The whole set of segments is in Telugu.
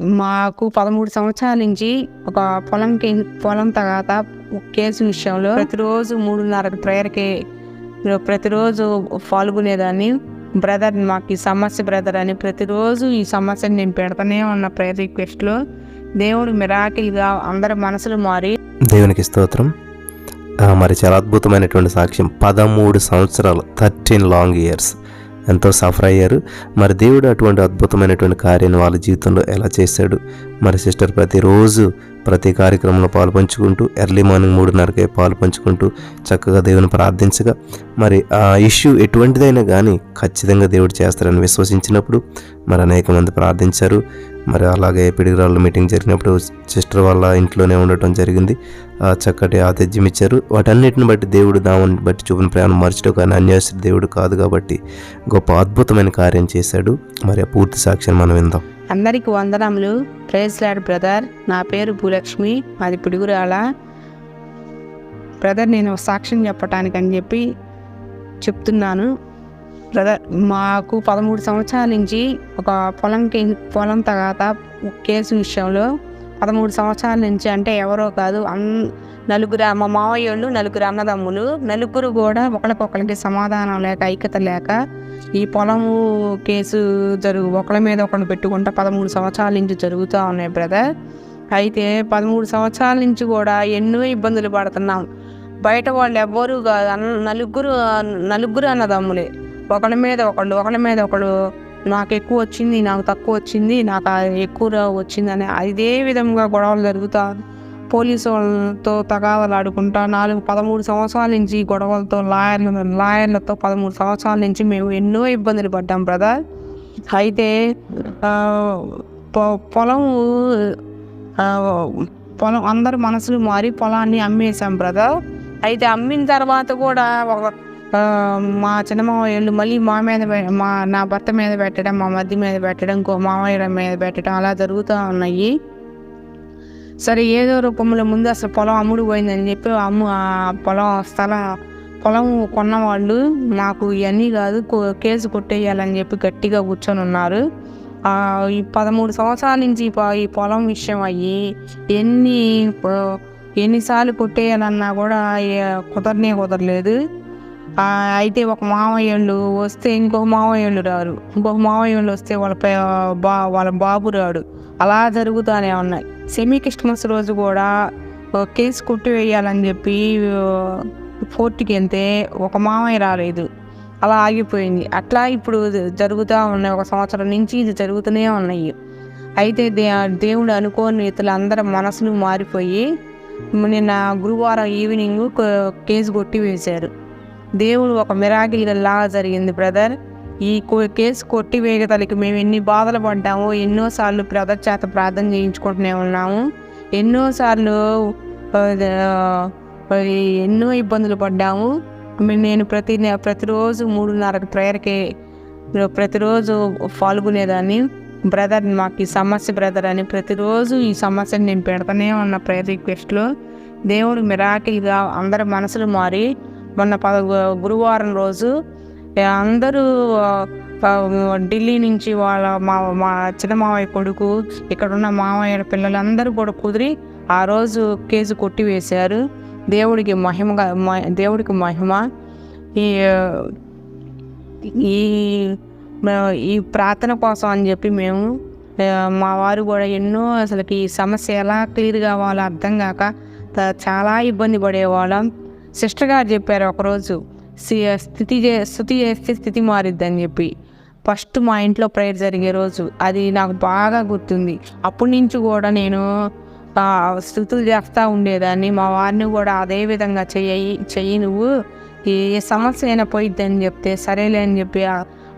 మాకు పదమూడు సంవత్సరాల నుంచి ఒక పొలం పొలం తర్వాత కేసు విషయంలో ప్రతిరోజు మూడున్నర ప్రేయర్కి ప్రతిరోజు పాల్గొనేదాన్ని. బ్రదర్ మాకు ఈ సమస్య బ్రదర్ అని ప్రతిరోజు ఈ సమస్యని నేను పెడతానే ఉన్న ప్రేయర్ రిక్వెస్ట్లో దేవుడు మిరాకిల్గా అందరి మనసులు మారి దేవునికి స్తోత్రం. మరి చాలా అద్భుతమైనటువంటి సాక్ష్యం. పదమూడు సంవత్సరాలు థర్టీన్ లాంగ్ ఇయర్స్. ఎంతో సఫర్ అయ్యారు. మరి దేవుడు అటువంటి అద్భుతమైనటువంటి కార్యాన్ని వాళ్ళ జీవితంలో ఎలా చేశాడు? మరి సిస్టర్ ప్రతిరోజు ప్రతి కార్యక్రమంలో పాలు పంచుకుంటూ ఎర్లీ మార్నింగ్ మూడున్నరకే పాలు పంచుకుంటూ చక్కగా దేవుని ప్రార్థించగా మరి ఆ ఇష్యూ ఎటువంటిదైనా కానీ ఖచ్చితంగా దేవుడు చేస్తారని విశ్వసించినప్పుడు మరి అనేక మంది ప్రార్థించారు. మరి అలాగే పిడిగిరాళ్ళు మీటింగ్ జరిగినప్పుడు సిస్టర్ వాళ్ళ ఇంట్లోనే ఉండటం జరిగింది. చక్కటి ఆతిథ్యం ఇచ్చారు. వాటన్నిటిని బట్టి దేవుడు దామని బట్టి చూపిన ప్రయాణం మరచడం కానీ అన్యాస దేవుడు కాదు కాబట్టి గొప్ప అద్భుతమైన కార్యం చేశాడు. మరి ఆ పూర్తి సాక్ష్యం మనం విందాం. అందరికి వందనములు. Praise Lord brother. నా పేరు భూలక్ష్మి. మాది పిడుగురాల బ్రదర్ నేను సాక్ష్యం చెప్పటానికి అని చెప్పి చెప్తున్నాను. బ్రదర్ మాకు పదమూడు సంవత్సరాల నుంచి ఒక పొలంకి పొలం తర్వాత కేసు విషయంలో పదమూడు సంవత్సరాల నుంచి అంటే ఎవరో కాదు అన్ నలుగురు మా మావయ్య వాళ్ళు నలుగురు అన్నదమ్ములు నలుగురు కూడా ఒకరికొకరికి సమాధానం లేక ఐక్యత లేక ఈ పొలము కేసు జరుగు ఒకళ్ళ మీద ఒకరిని పెట్టుకుంటా పదమూడు సంవత్సరాల నుంచి జరుగుతూ ఉన్నాయి బ్రదర్ అయితే పదమూడు సంవత్సరాల నుంచి కూడా ఎన్నో ఇబ్బందులు పడుతున్నాం. బయట వాళ్ళు ఎవ్వరూ కాదు అన్న- నలుగురు నలుగురు అన్నదమ్ములే. ఒకళ్ళ మీద ఒకళ్ళు ఒకళ్ళ మీద ఒకళ్ళు నాకు ఎక్కువ వచ్చింది నాకు తక్కువ వచ్చింది నాకు ఎక్కువ వచ్చిందని ఇదే విధంగా గొడవలు జరుగుతా పోలీసు వాళ్ళతో తగాదాలు ఆడుకుంటా నాలుగు పదమూడు సంవత్సరాల నుంచి గొడవలతో లాయర్ల లాయర్లతో పదమూడు సంవత్సరాల నుంచి మేము ఎన్నో ఇబ్బందులు పడ్డాం బ్రదర్. అయితే పొ- పొలం పొలం అందరు మనసులు మారి పొలాన్ని అమ్మేశాం బ్రదర్. అయితే అమ్మిన తర్వాత కూడా ఒక మా చిన్న చిన్నమావయ్యలు మళ్ళీ మా మీద మా నా భర్త మీద పెట్టడం మా మధ్య మీద పెట్టడం ఇంకో మావయ్య మీద పెట్టడం అలా జరుగుతూ ఉన్నాయి. సరే ఏదో రూపంలో ముందు అసలు పొలం అమ్ముడు పోయిందని చెప్పి అమ్ము ఆ పొలం స్థలం పొలం కొన్నవాళ్ళు నాకు ఇవన్నీ కాదు కో- కేసు కొట్టేయాలని చెప్పి గట్టిగా కూర్చొని ఉన్నారు. ఈ పదమూడు సంవత్సరాల నుంచి ఈ పొలం విషయం అయ్యి ఎన్ని ఎన్నిసార్లు కొట్టేయాలన్నా కూడా కుదరనే కుదరలేదు. అయితే ఒక మావయ్యళ్ళు వస్తే ఇంకొక మావయ్యళ్ళు రారు. ఇంకొక మావయ్యళ్ళు వస్తే వాళ్ళ బా వాళ్ళ బాబు రాడు. అలా జరుగుతూనే ఉన్నాయి. సెమీ క్రిస్మస్ రోజు కూడా ఒక కేసు కొట్టివేయాలని చెప్పి ఆ, కోర్టుకి వెళ్తే ఒక మామయ్య రాలేదు. అలా ఆగిపోయింది. అట్లా ఇప్పుడు జరుగుతూ ఉన్నాయి. ఒక సంవత్సరం నుంచి ఇది జరుగుతూనే ఉన్నాయి. అయితే దే దేవుడు అనుకోని ఇతరులు అందరి మనసులు మారిపోయి నిన్న గురువారం ఈవినింగ్ కేసు కొట్టి వేశారు. దేవుడు ఒక మిరాకిల్ జరిగింది బ్రదర్. ఈ కో- కేసు కొట్టివేయగలకి మేము ఎన్ని బాధలు పడ్డామో ఎన్నోసార్లు బ్రదర్ చేత ప్రార్థన చేయించుకుంటూనే ఉన్నాము. ఎన్నోసార్లు ఎన్నో ఇబ్బందులు పడ్డాము. నేను ప్రతి నె- ప్రతిరోజు మూడున్నర ప్రేయర్కి ప్రతిరోజు పాల్గొనేదాన్ని. బ్రదర్ మాకు ఈ సమస్య బ్రదర్ అని ప్రతిరోజు ఈ సమస్యను నేను పెడతానే ఉన్న ప్రేయర్ రిక్వెస్ట్లో. దేవుడు మిరాకిల్గా అందరి మనసులు మారి మొన్న పద గురువారం రోజు అందరూ ఢిల్లీ నుంచి వాళ్ళ మా మా చిన్న మావయ్య కొడుకు ఇక్కడ ఉన్న మావయ్య పిల్లలందరూ కూడా కుదిరి ఆ రోజు కేసు కొట్టివేశారు దేవుడికి మహిమగా దేవుడికి మహిమ. ఈ ఈ ఈ ప్రార్థన కోసం అని చెప్పి మేము మా వారు కూడా ఎన్నో అసలుకి ఈ సమస్య ఎలా క్లియర్ కావాలో అర్థం కాక చాలా ఇబ్బంది పడేవాళ్ళం. సిస్టర్ గారు చెప్పారు ఒకరోజు సి- స్థితి చే- స్థుతి చేస్తే స్థితి మారిద్దని చెప్పి. ఫస్ట్ మా ఇంట్లో ప్రేయర్ జరిగే రోజు అది నాకు బాగా గుర్తుంది. అప్పటి నుంచి కూడా నేను స్థుతులు చేస్తూ ఉండేదాన్ని. మా వారిని కూడా అదే విధంగా చెయ్యి చెయ్యి నువ్వు ఏ సమస్య అయినా పోయిద్ది అని చెప్తే సరేలే అని చెప్పి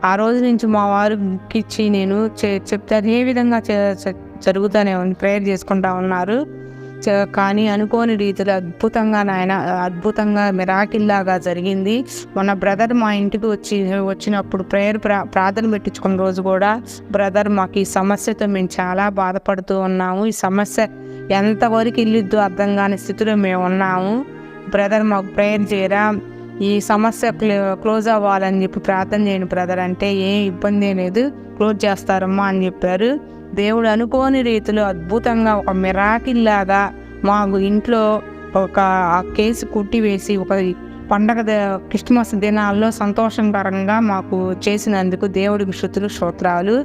ఆ- రోజు నుంచి మా వారికి ఇచ్చి నేను చె- చెప్తే అదే విధంగా చే- జరుగుతూనే ఉంది. ప్రేయర్ చేసుకుంటా ఉన్నారు. కానీ అనుకోని రీతిలో అద్భుతంగా నాయన అద్భుతంగా మిరాకిల్లాగా జరిగింది. మన బ్రదర్ మా ఇంటికి వచ్చి వచ్చినప్పుడు ప్రేయర్ ప్రా ప్రార్థన పెట్టించుకున్న రోజు కూడా బ్రదర్ మాకు ఈ సమస్యతో మేము చాలా బాధపడుతూ ఉన్నాము. ఈ సమస్య ఎంతవరకు ఇల్లుద్దో అర్థం కాని స్థితిలో మేము ఉన్నాము. బ్రదర్ మాకు ప్రేయర్ చేయరా? ఈ సమస్య క్లో క్లోజ్ అవ్వాలని చెప్పి ప్రార్థన చేయండి బ్రదర్. అంటే ఏ ఇబ్బంది లేదు. క్లోజ్ చేస్తారమ్మా అని చెప్పారు. దేవుడు అనుకోని రీతిలో అద్భుతంగా ఒక మిరాకిల్ లాగా మాకు ఇంట్లో ఒక ఆ కేసు కుట్టివేసి ఒక పండగ క్రిస్మస్ దినాల్లో సంతోషకరంగా మాకు చేసినందుకు దేవుడికి శృతులు శ్రోత్రాలు